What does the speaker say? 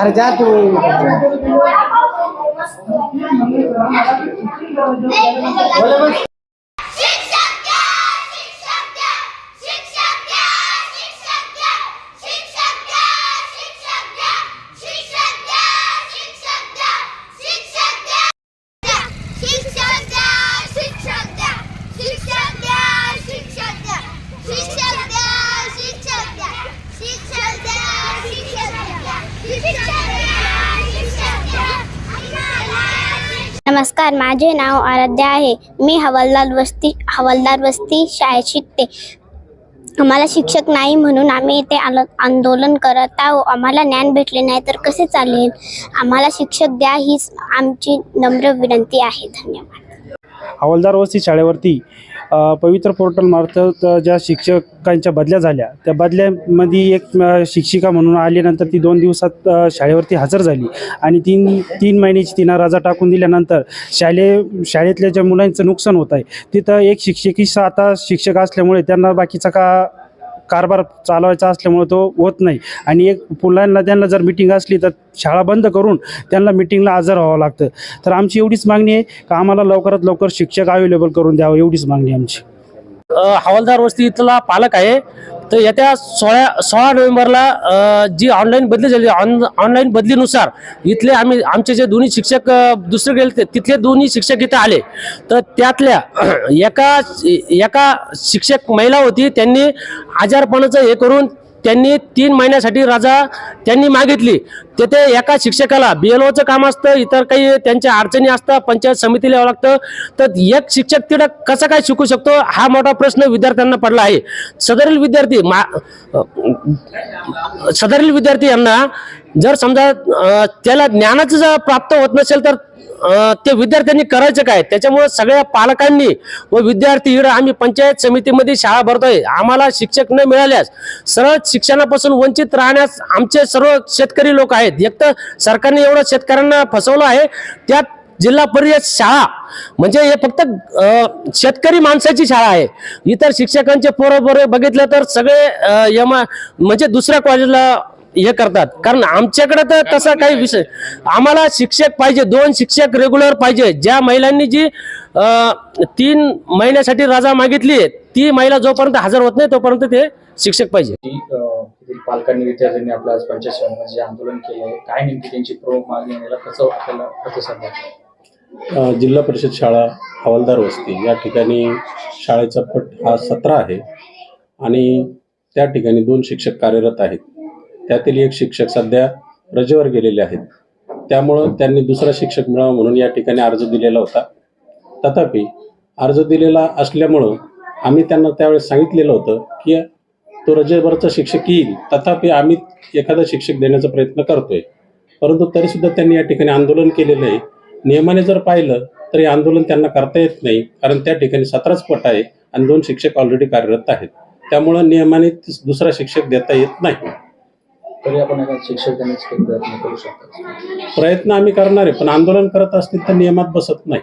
अरे जा तू. बोला. नमस्कार माझे नाव आराध्या आहे. मी हवालदार वस्ती हवालदार वस्ती शाळेत शिकते. आम्हाला शिक्षक नाही म्हणून आम्ही इथे आलो आंदोलन करत आहोत. आम्हाला ज्ञान भेटले नाही तर कसे चालेल? आम्हाला शिक्षक द्या हीच आमची नम्र विनंती आहे. धन्यवाद. हवालदार वस्ती शाळेवरती पवित्र पोर्टल मार्फत ज्या शिक्षकांच्या बदल्या झाल्या त्या बदल्यामध्ये एक शिक्षिका म्हणून आल्यानंतर ती दोन दिवसात शाळेवरती हजर झाली. आणि तीन तीन महिन्याची तिनं रजा टाकून दिल्यानंतर शालेय शाळेतल्या ज्या मुलांचं नुकसान होत आहे तिथं एक शिक्षकी आता शिक्षक असल्यामुळे त्यांना बाकीचा का कारभार चालवायचा असल्यामुळे तो होत नाही. आणि एक मुलांना त्यांना जर मिटिंग असली तर शाळा बंद करून त्यांना मिटिंगला हजर व्हावं लागतं. तर आमची एवढीच मागणी आहे का आम्हाला लवकरात लवकर शिक्षक अवेलेबल करून द्यावं एवढीच मागणी आमची. हवालदार वस्ती इथला पालक आहे. तर येत्या सोळा सोळा नोव्हेंबरला जी ऑनलाईन बदली झाली ऑन ऑनलाईन बदलीनुसार इथले आम्ही आमचे जे दोन्ही शिक्षक दुसरे गेले ते- तिथले दोन्ही शिक्षक इथं आले. तर त्यातल्या एका एका शिक्षक महिला होती त्यांनी आजारपणाचं हे करून त्यांनी तीन महिन्यासाठी रजा त्यांनी मागितली. तेथे एका शिक्षकाला बी एल ओचं काम असतं इतर काही त्यांच्या अडचणी असतात पंचायत समितीला यावं लागतं. तर एक शिक्षक तिथं कसं काय शिकू शकतो हा मोठा प्रश्न विद्यार्थ्यांना पडला आहे. सदरील विद्यार्थी मा सदरील विद्यार्थी यांना जर समजा त्याला ज्ञानाचं जर प्राप्त होत नसेल तर ते विद्यार्थ्यांनी करायचं काय? त्याच्यामुळे सगळ्या पालकांनी व विद्यार्थी इकडं आम्ही पंचायत समितीमध्ये शाळा भरतोय. आम्हाला शिक्षक न मिळाल्यास सरळ शिक्षणापासून वंचित राहण्यास आमचे सर्व शेतकरी लोक आहेत. एक तर सरकारने एवढं शेतकऱ्यांना फसवलं आहे. त्यात जिल्हा परिषद शाळा म्हणजे हे फक्त शेतकरी माणसाची शाळा आहे. इतर शिक्षकांचे पोरं बघितलं तर सगळे यमा म्हणजे दुसऱ्या कॉलेजला हे करतात. कारण आमच्याकडे तर तसा काही विषय आम्हाला शिक्षक पाहिजे दोन शिक्षक रेग्युलर पाहिजे. ज्या महिलांनी जी तीन महिन्यासाठी रजा मागितली ती महिला जोपर्यंत हजर होत नाही तोपर्यंत ते शिक्षक पाहिजे. येथील पालकांनी विद्यार्थ्यांनी आपल्या आज पंचायत समितीमध्ये जे आंदोलन केलं आहे काय नेमकी त्यांची प्रमुख मागणी याला कसं आपल्याला प्रतिसाद द्यायचा जिल्हा परिषद शाळा हवालदार वस्ती या ठिकाणी शाळेचा पट हा सतरा आहे आणि त्या ठिकाणी दोन शिक्षक कार्यरत आहेत. त्यातील एक शिक्षक सध्या रजेवर गेलेले आहेत. त्यामुळं त्यांनी दुसरा शिक्षक मिळावा म्हणून या ठिकाणी अर्ज दिलेला होता. तथापि अर्ज दिलेला असल्यामुळं आम्ही त्यांना त्यावेळेस सांगितलेलं होतं की तो रजेवरचा शिक्षक येईल. तथापि आम्ही एखादा शिक्षक देण्याचा प्रयत्न करतोय. परंतु तरीसुद्धा त्यांनी या ठिकाणी आंदोलन केलेलं आहे. नियमाने जर पाहिलं तर हे आंदोलन त्यांना करता येत नाही. कारण त्या ठिकाणी सतराच पट आहे आणि दोन शिक्षक ऑलरेडी कार्यरत आहेत. त्यामुळं नियमाने दुसरा शिक्षक देता येत नाही. तरी आपण शिक्षक देण्याचे प्रयत्न करू शकतो. प्रयत्न आम्ही करणार आहे पण आंदोलन करत असतील तर नियमात बसत नाही.